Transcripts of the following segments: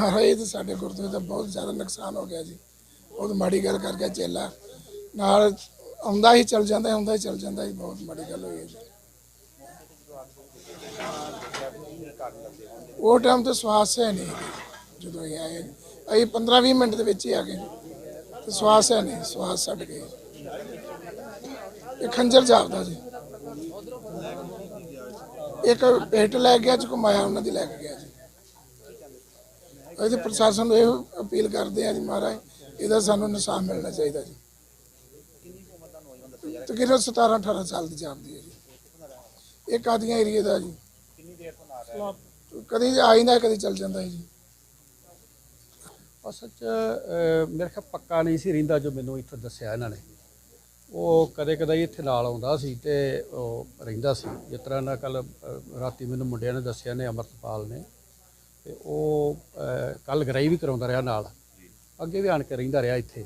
ਮਹਾਰਾਜ ਤੇ ਸਾਡੇ ਗੁਰਦੁਆਰੇ ਦਾ ਬਹੁਤ ਜ਼ਿਆਦਾ ਨੁਕਸਾਨ ਹੋ ਗਿਆ ਜੀ। ਬਹੁਤ ਮਾੜੀ ਗੱਲ ਕਰ ਗਿਆ ਚੇਲਾ। ਨਾਲ ਆਉਂਦਾ ਹੀ ਚਲ ਜਾਂਦਾ, ਆਉਂਦਾ ਹੀ ਚਲ ਜਾਂਦਾ ਜੀ, ਬਹੁਤ ਮਾੜੀ ਗੱਲ ਹੋਈ ਹੈ ਜੀ। ਉਹ ਟਾਈਮ ਤੇ ਸਵਾਸ ਹੈ ਨਹੀਂ ਜਦੋਂ ਇਹ ਆਏ। ਅਸੀਂ 15 20 ਮਿੰਟ ਦੇ ਵਿੱਚ ਹੀ ਆ ਗਏ। ਤੇ ਸਵਾਸ ਹੈ ਨਹੀਂ, ਸਵਾਸ ਛੱਡ ਗਏ ਇਹ ਖੰਜਰ ਜਾਪਦਾ ਜੀ। ਇੱਕ ਪੇਟ ਲੈ ਗਿਆ ਚ ਘੁਮਾਇਆ ਉਹਨਾਂ ਦੀ ਲੈ ਕੇ ਗਿਆ ਜੀ। ਇਹਦੇ ਪ੍ਰਸ਼ਾਸਨ ਨੂੰ ਇਹ ਅਪੀਲ ਕਰਦੇ ਆ ਜੀ ਮਹਾਰਾਜ, ਇਹਦਾ ਸਾਨੂੰ ਇਨਸਾਫ ਮਿਲਣਾ ਚਾਹੀਦਾ ਜੀ। ਤਕਰੀਬਨ 17 18 ਸਾਲ ਦੀ ਜਾਪਦੀ ਹੈ ਜੀ। ਇਹ ਕਾਦੀਆਂ ਏਰੀਏ ਦਾ ਜੀ। ਕਦੀ ਆ ਜਾਂਦਾ ਕਦੀ ਚੱਲ ਜਾਂਦਾ ਹੈ ਜੀ ਅਸਲ 'ਚ ਮੇਰੇ ਖਿਆਲ ਪੱਕਾ ਨਹੀਂ ਸੀ ਰਹਿੰਦਾ ਜੋ ਮੈਨੂੰ ਇੱਥੋਂ ਦੱਸਿਆ ਇਹਨਾਂ ਨੇ। ਉਹ ਕਦੇ ਕਦੇ ਇੱਥੇ ਨਾਲ ਆਉਂਦਾ ਸੀ ਤੇ ਉਹ ਰਹਿੰਦਾ ਸੀ। ਜਿਸ ਤਰ੍ਹਾਂ ਨਾ ਕੱਲ ਰਾਤੀ ਮੈਨੂੰ ਮੁੰਡਿਆਂ ਨੇ ਦੱਸਿਆ ਨੇ, ਅਮਰਤਪਾਲ ਨੇ। ਤੇ ਉਹ ਕੱਲ ਗਰਾਈ ਵੀ ਕਰਾਉਂਦਾ ਰਿਹਾ ਨਾਲ। ਅੱਗੇ ਵੀ ਆਣ ਕੇ ਰਹਿੰਦਾ ਰਿਹਾ ਇੱਥੇ।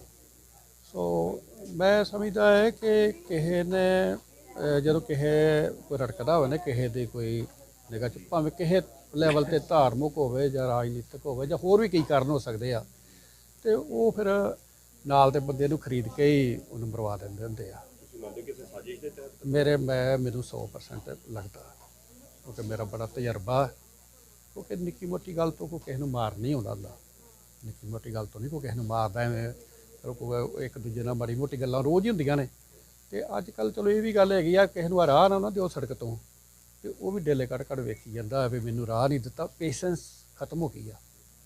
ਸੋ ਮੈਂ ਸਮਝਦਾ ਹੈ ਕਿ ਕਿਸੇ ਨੇ ਜਦੋਂ ਕਿਸੇ ਕੋਈ ਰੜਕਦਾ ਹੋਵੇ ਨਾ ਕਿਸੇ ਦੇ ਕੋਈ ਨਿਗਾਹ ਚ ਭਾਵੇਂ ਕਿਸੇ ਲੈਵਲ ਤੇ ਧਾਰਮਿਕ ਹੋਵੇ ਜਾਂ ਰਾਜਨੀਤਿਕ ਹੋਵੇ ਜਾਂ ਹੋਰ ਵੀ ਕਈ ਕਾਰਨ ਹੋ ਸਕਦੇ ਆ ਤੇ ਉਹ ਫਿਰ ਨਾਲ ਦੇ ਬੰਦੇ ਨੂੰ ਖਰੀਦ ਕੇ ਹੀ ਉਹਨੂੰ ਮਰਵਾ ਦਿੰਦੇ ਹੁੰਦੇ ਆ। ਮੇਰੇ ਮੈਂ ਮੈਨੂੰ 100% ਲੱਗਦਾ। ਕਿਉਂਕਿ ਮੇਰਾ ਬੜਾ ਤਜਰਬਾ ਹੈ। ਕਿਉਂਕਿ ਨਿੱਕੀ ਮੋਟੀ ਗੱਲ ਤੋਂ ਕੋਈ ਕਿਸੇ ਨੂੰ ਮਾਰ ਨਹੀਂ ਆਉਂਦਾ ਹੁੰਦਾ। ਨਿੱਕੀ ਮੋਟੀ ਗੱਲ ਤੋਂ ਨਹੀਂ ਕੋਈ ਕਿਸੇ ਨੂੰ ਮਾਰਦਾ ਐਵੇਂ ਚਲੋ ਕੋਈ ਇੱਕ ਦੂਜੇ ਨਾਲ ਮਾੜੀ ਮੋਟੀ ਗੱਲਾਂ ਰੋਜ਼ ਹੀ ਹੁੰਦੀਆਂ ਨੇ। ਤੇ ਅੱਜ ਕੱਲ ਚਲੋ ਇਹ ਵੀ ਗੱਲ ਹੈਗੀ ਆ ਕਿਸੇ ਨੂੰ ਆ ਰਾਹ ਨਾ ਨਾ ਦਿਓ ਸੜਕ ਤੋਂ ਤੇ ਉਹ ਵੀ ਡੇਲੇ ਕੱਢ ਕੱਢ ਵੇਖੀ ਜਾਂਦਾ ਵੀ ਮੈਨੂੰ ਰਾਹ ਨਹੀਂ ਦਿੱਤਾ ਪੇਸ਼ੈਂਸ ਖਤਮ ਹੋ ਗਈ ਆ।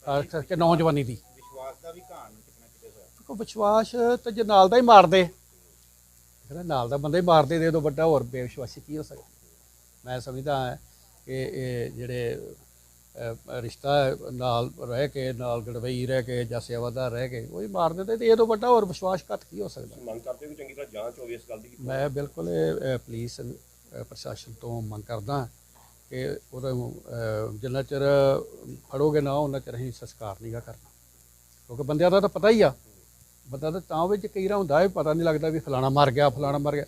ਖਾਸ ਕਰਕੇ ਨੌਜਵਾਨੀ ਦੀ। ਵਿਸ਼ਵਾਸ ਦਾ ਵੀ ਘਾਣ ਕਿਤੇ ਨਾ ਕਿਤੇ ਹੋਇਆ। ਕੋ ਵਿਸ਼ਵਾਸ ਤੇ ਜੇ ਨਾਲ ਦਾ ਹੀ ਮਾਰਦੇ ਕਹਿੰਦਾ ਨਾਲ ਦਾ ਬੰਦਾ ਹੀ ਮਾਰਦੇ ਦੇ ਤੋਂ ਵੱਡਾ ਹੋਰ ਬੇਵਿਸ਼ਵਾਸੀ ਕੀ ਹੋ ਸਕਦਾ? ਮੈਂ ਸਮਝਦਾ ਕਿ ਇਹ ਜਿਹੜੇ ਰਿਸ਼ਤਾ ਨਾਲ ਰਹਿ ਕੇ ਨਾਲ ਗੜਵਈ ਰਹਿ ਕੇ ਜਾਂ ਸੇਵਾਦਾਰ ਰਹਿ ਕੇ ਉਹ ਹੀ ਮਾਰ ਦਿੰਦੇ ਤੇ ਇਹ ਤੋਂ ਵੱਡਾ ਹੋਰ ਵਿਸ਼ਵਾਸਘਾਤ ਕੀ ਹੋ ਸਕਦਾ? ਮੰਗ ਕਰਦੇ ਹੋ ਚੰਗੀ ਤਰ੍ਹਾਂ ਜਾਂਚ ਹੋਵੇ ਇਸ ਗੱਲ ਦੀ? ਮੈਂ ਬਿਲਕੁਲ ਪੁਲਿਸ ਪ੍ਰਸ਼ਾਸਨ ਤੋਂ ਮੰਗ ਕਰਦਾ ਕਿ ਉਹਦਾ ਜਿੰਨਾ ਚਿਰ ਫੜੋਗੇ ਨਾ ਉਹਨਾਂ ਚਿਰ ਅਸੀਂ ਸੰਸਕਾਰ ਨਹੀਂਗਾ ਕਰਨਾ। ਕਿਉਂਕਿ ਬੰਦਿਆਂ ਦਾ ਤਾਂ ਪਤਾ ਹੀ ਆ। ਬੰਦਾ ਤਾਂ ਤਾਂ ਵਿੱਚ ਕਈ ਵਾਰ ਹੁੰਦਾ ਹੈ ਪਤਾ ਨਹੀਂ ਲੱਗਦਾ ਵੀ ਫਲਾਣਾ ਮਰ ਗਿਆ ਫਲਾਣਾ ਮਰ ਗਿਆ।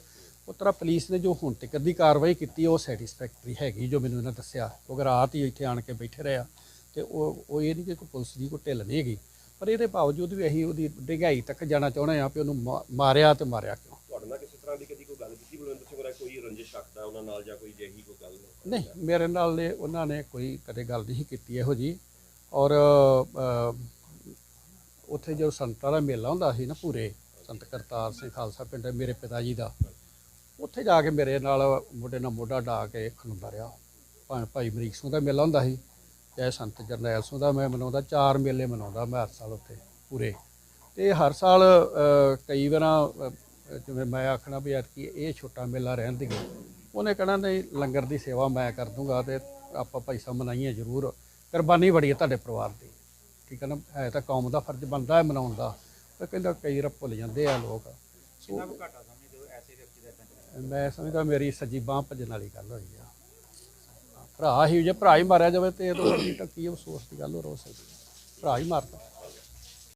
ਉਸ ਤਰ੍ਹਾਂ ਪੁਲਿਸ ਨੇ ਜੋ ਹੁਣ ਤੱਕ ਦੀ ਕਾਰਵਾਈ ਕੀਤੀ ਉਹ ਸੈਟੀਸਫੈਕਟਰੀ ਹੈਗੀ ਜੋ ਮੈਨੂੰ ਇਹਨਾਂ ਦੱਸਿਆ। ਕਿਉਂਕਿ ਰਾਤ ਹੀ ਇੱਥੇ ਆਣ ਕੇ ਬੈਠੇ ਰਹੇ ਆ ਤੇ ਉਹ ਉਹ ਇਹ ਨਹੀਂ ਕਿ ਕੋਈ ਪੁਲਿਸ ਦੀ ਕੋਈ ਢਿੱਲ ਨਹੀਂ ਹੈਗੀ। ਪਰ ਇਹਦੇ ਬਾਵਜੂਦ ਵੀ ਅਸੀਂ ਉਹਦੀ ਡਿਗਾਈ ਤੱਕ ਜਾਣਾ ਚਾਹੁੰਦੇ ਆ ਵੀ ਉਹਨੂੰ ਮਾਰਿਆ ਤੇ ਮਾਰਿਆ ਕਿਉਂ? ਤੁਹਾਡੇ ਨਾਲ ਕਿਸੇ ਤਰ੍ਹਾਂ ਦੀ ਕਦੀ ਕੋਈ ਗੱਲ ਕੀਤੀ? ਬਲਵਿੰਦਰ ਸਿੰਘ ਹੋਰਾਂ ਕੋਈ ਰੰਜਿਸ਼ ਰੱਖਦਾ ਉਹਨਾਂ ਨਾਲ ਜਾਂ ਕੋਈ ਜਿਹੀ ਕੋਈ ਗੱਲ? ਨਹੀਂ ਮੇਰੇ ਨਾਲ ਨੇ ਉਹਨਾਂ ਨੇ ਕੋਈ ਕਦੇ ਗੱਲ ਨਹੀਂ ਕੀਤੀ ਇਹੋ ਜੀ ਔਰ ਉੱਥੇ ਜੋ ਸੰਤਾਂ ਦਾ ਮੇਲਾ ਹੁੰਦਾ ਸੀ ਨਾ ਪੂਰੇ ਸੰਤ ਕਰਤਾਰ ਸਿੰਘ ਖਾਲਸਾ ਪਿੰਡ ਮੇਰੇ ਪਿਤਾ ਜੀ ਦਾ ਉੱਥੇ ਜਾ ਕੇ ਮੇਰੇ ਨਾਲ ਮੋਢੇ ਨਾਲ ਮੋਢਾ ਢਾ ਕੇ ਖਲੋਂਦਾ ਰਿਹਾ ਭਾਵੇਂ ਭਾਈ ਮਰੀਕ ਸਿੰਘ ਦਾ ਮੇਲਾ ਹੁੰਦਾ ਸੀ ਚਾਹੇ ਸੰਤ ਜਰਨੈਲ ਸਿੰਘ ਦਾ ਮੈਂ ਮਨਾਉਂਦਾ, ਚਾਰ ਮੇਲੇ ਮਨਾਉਂਦਾ ਮੈਂ ਹਰ ਸਾਲ ਉੱਥੇ ਪੂਰੇ। ਤੇ ਹਰ ਸਾਲ ਕਈ ਵਾਰਾਂ ਜਿਵੇਂ ਮੈਂ ਆਖਣਾ ਵੀ ਕਿ ਇਹ ਛੋਟਾ ਮੇਲਾ ਰਹਿਣ ਦੀ ਉਹਨੇ ਕਹਿਣਾ, ਨਹੀਂ, ਲੰਗਰ ਦੀ ਸੇਵਾ ਮੈਂ ਕਰ ਦੂੰਗਾ ਤੇ ਆਪਾਂ ਭਾਈ ਸਾਹਿਬ ਮਨਾਈਏ ਜ਼ਰੂਰ। ਕੁਰਬਾਨੀ ਬੜੀ ਹੈ ਤੁਹਾਡੇ ਪਰਿਵਾਰ ਦੀ। ਠੀਕ ਹੈ ਨਾ? ਹੈ ਤਾਂ ਕੌਮ ਦਾ ਫਰਜ਼ ਬਣਦਾ ਹੈ ਮਨਾਉਣ ਦਾ। ਪਰ ਕਹਿੰਦਾ ਕਈ ਵਾਰ ਭੁੱਲ ਜਾਂਦੇ ਆ ਲੋਕ। ਕਿੰਨਾ ਕੁ ਘਾਟਾ ਸਮਝਦੇ ਹੋ ਐਸੇ ਵਿਅਕਤੀ ਦਾ ਏਦਾਂ ਚੱਲਣਾ ਮੈਂ ਸਮਝਦਾ ਮੇਰੀ ਸੱਜੀ ਬਾਹ ਭੱਜਣ ਵਾਲੀ ਗੱਲ ਹੋਈ ਆ। ਭਰਾ ਹੀ ਜੇ ਭਰਾ ਹੀ ਮਾਰਿਆ ਜਾਵੇ ਤੇ ਇਹ ਤੋਂ ਵੱਡੀ ਤਾਂ ਕੀ ਅਫਸੋਸ ਦੀ ਗੱਲ ਹੋਰ ਹੋ ਸਕਦੀ ਭਰਾ ਹੀ ਮਾਰਦਾ